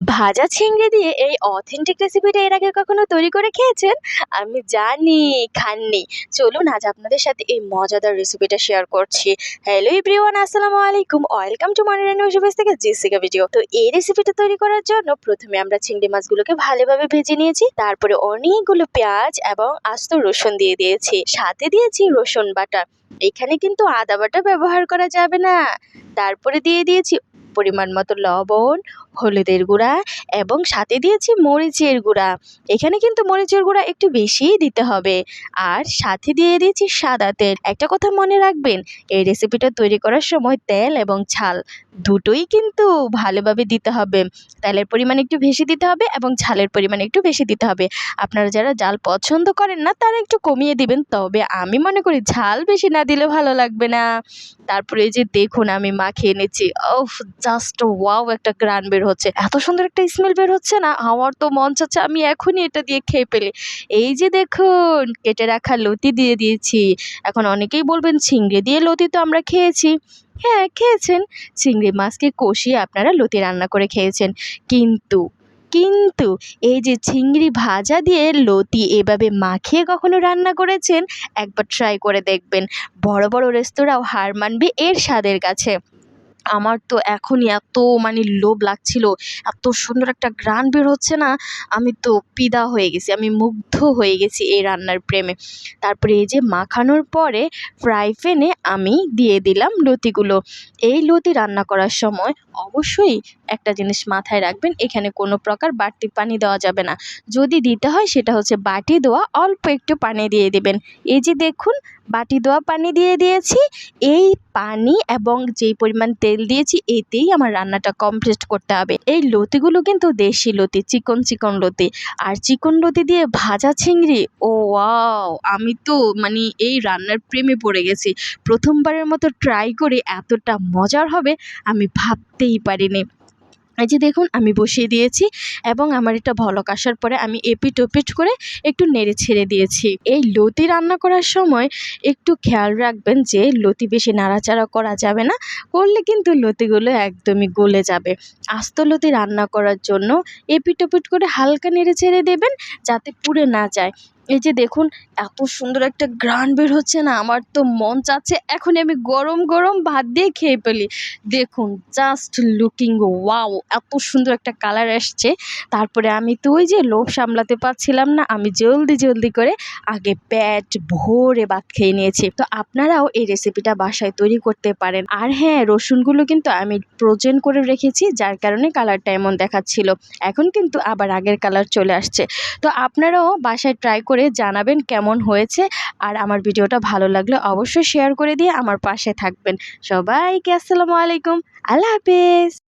ভাজা চিংড়ি দিয়ে এই অথেন্টিক রেসিপিটা এর আগে কখনো তৈরি করে খেয়েছেন? আমি জানি, খাননি। চলুন, আজ আপনাদের সাথে এই মজাদার রেসিপিটা শেয়ার করছি। হ্যালো এভরিওয়ান আসসালামু আলাইকুম। ওয়েলকাম টু মনিরানি নিউজ থেকে জেসিকা ভিডিও তো এই রেসিপিটা তৈরি করার জন্য প্রথমে আমরা চিংড়ি মাছগুলোকে ভালোভাবে ভেজে নিয়েছি। তারপরে অনেকগুলো পেঁয়াজ এবং আস্ত রসুন দিয়ে দিয়েছি। সাথে দিয়েছি রসুন বাটা। এখানে কিন্তু আদা বাটা ব্যবহার করা যাবে না। তারপরে দিয়ে দিয়েছি পরিমাণ মতো লবণ হলুদের গুঁড়া এবং সাথে দিয়েছি মরিচের গুঁড়া। এখানে কিন্তু মরিচের গুঁড়া একটু বেশিই দিতে হবে। আর সাথে দিয়ে দিয়েছি সাদা তেল। একটা কথা মনে রাখবেন, এই রেসিপিটা তৈরি করার সময় তেল এবং ঝাল দুটোই কিন্তু ভালোভাবে দিতে হবে। তেলের পরিমাণ একটু বেশি দিতে হবে এবং ঝালের পরিমাণ একটু বেশি দিতে হবে। আপনারা যারা জাল পছন্দ করেন না, তারা একটু কমিয়ে দিবেন, তবে আমি মনে করি ঝাল বেশি না দিলে ভালো লাগবে না। তারপরে যে দেখুন, আমি মাখিয়ে নিচ্ছি ওফ জাস্ট ওয়াও একটা গ্রান বের হচ্ছে। এত সুন্দর একটা স্মেল বের হচ্ছে না? আমার তো মন চাচ্ছে আমি এখনই এটা দিয়ে খেয়ে ফেলি। এই যে দেখুন, কেটে রাখা লতি দিয়ে দিয়েছি। এখন অনেকেই বলবেন, চিংড়ি দিয়ে লতি তো আমরা খেয়েছি। হ্যাঁ খেয়েছেন। চিংড়ি মাছকে কষিয়ে আপনারা লতি রান্না করে খেয়েছেন। কিন্তু কিন্তু এই যে চিংড়ি ভাজা দিয়ে লতি এভাবে মাখিয়ে কখনো রান্না করেছেন? একবার ট্রাই করে দেখবেন। বড় বড় রেস্তোরাঁও হার মানবে এর স্বাদের কাছে। আমার তো এখনই এত মানে লোভ লাগছিল, এত সুন্দর একটা গ্রান বের হচ্ছে না, আমি তো পিদা হয়ে গেছি, আমি মুগ্ধ হয়ে গেছি এই রান্নার প্রেমে। তারপরে এই যে মাখানোর পরে ফ্রাই প্যানে আমি দিয়ে দিলাম লতিগুলো। এই লতি রান্না করার সময় অবশ্যই একটা জিনিস মাথায় রাখবেন, এখানে কোনো প্রকার বাড়তি পানি দেওয়া যাবে না। যদি দিতে হয় সেটা হচ্ছে বাটি দেওয়া অল্প একটু পানি দিয়ে দেবেন। এই যে দেখুন, বাটি দেওয়া পানি দিয়ে দিয়েছি, এই পানি এবং যেই পরিমাণ তেল দিয়েছি, এতেই আমার রান্নাটা কমপ্লিট করতে হবে। এই লতিগুলো কিন্তু দেশি লতি, চিকন চিকন লতি। আর চিকন লতি দিয়ে ভাজা চিংড়ি, ও ওয়াও! আমি তো মানে এই রান্নার প্রেমে পড়ে গেছি। প্রথমবারের মতো ট্রাই করে এতটা মজার হবে, আমি ভাবতেই পারিনি। এই যে দেখুন, আমি বসিয়ে দিয়েছি এবং আমার এটা ভলক আসার পরে আমি এপিট ওপিট করে একটু নেড়ে ছেড়ে দিয়েছি। এই লতি রান্না করার সময় একটু খেয়াল রাখবেন যে লতি বেশি নাড়াচাড়া করা যাবে না, করলে কিন্তু লতিগুলো একদমই গলে যাবে। আস্ত লতি রান্না করার জন্য এপিট ওপিট করে হালকা নেড়ে ছেড়ে দেবেন যাতে পুড়ে না যায়। এই যে দেখুন, এত সুন্দর একটা গ্রান বের হচ্ছে না, আমার তো মন চাচ্ছে এখন আমি গরম গরম ভাত দিয়ে খেয়ে ফেলি। দেখুন জাস্ট লুকিং ওয়াও এত সুন্দর একটা কালার আসছে। তারপরে আমি তো ওই যে লোভ সামলাতে পারছিলাম না, আমি জলদি জলদি করে আগে প্যাট ভরে ভাত খেয়ে নিয়েছি। তো আপনারাও এই রেসিপিটা বাসায় তৈরি করতে পারেন। আর হ্যাঁ রসুনগুলো কিন্তু আমি প্রোজেন করে রেখেছি, যার কারণে কালারটা এমন দেখাচ্ছিল। এখন কিন্তু আবার আগের কালার চলে আসছে। তো আপনারাও বাসায় ট্রাই করে জানাবেন কেমন হয়েছে আর আমার ভিডিওটা ভালো লাগলে অবশ্যই শেয়ার করে দিয়ে আমার পাশে থাকবেন। সবাইকে আসসালামু আলাইকুম। আল্লাহ হাফেজ।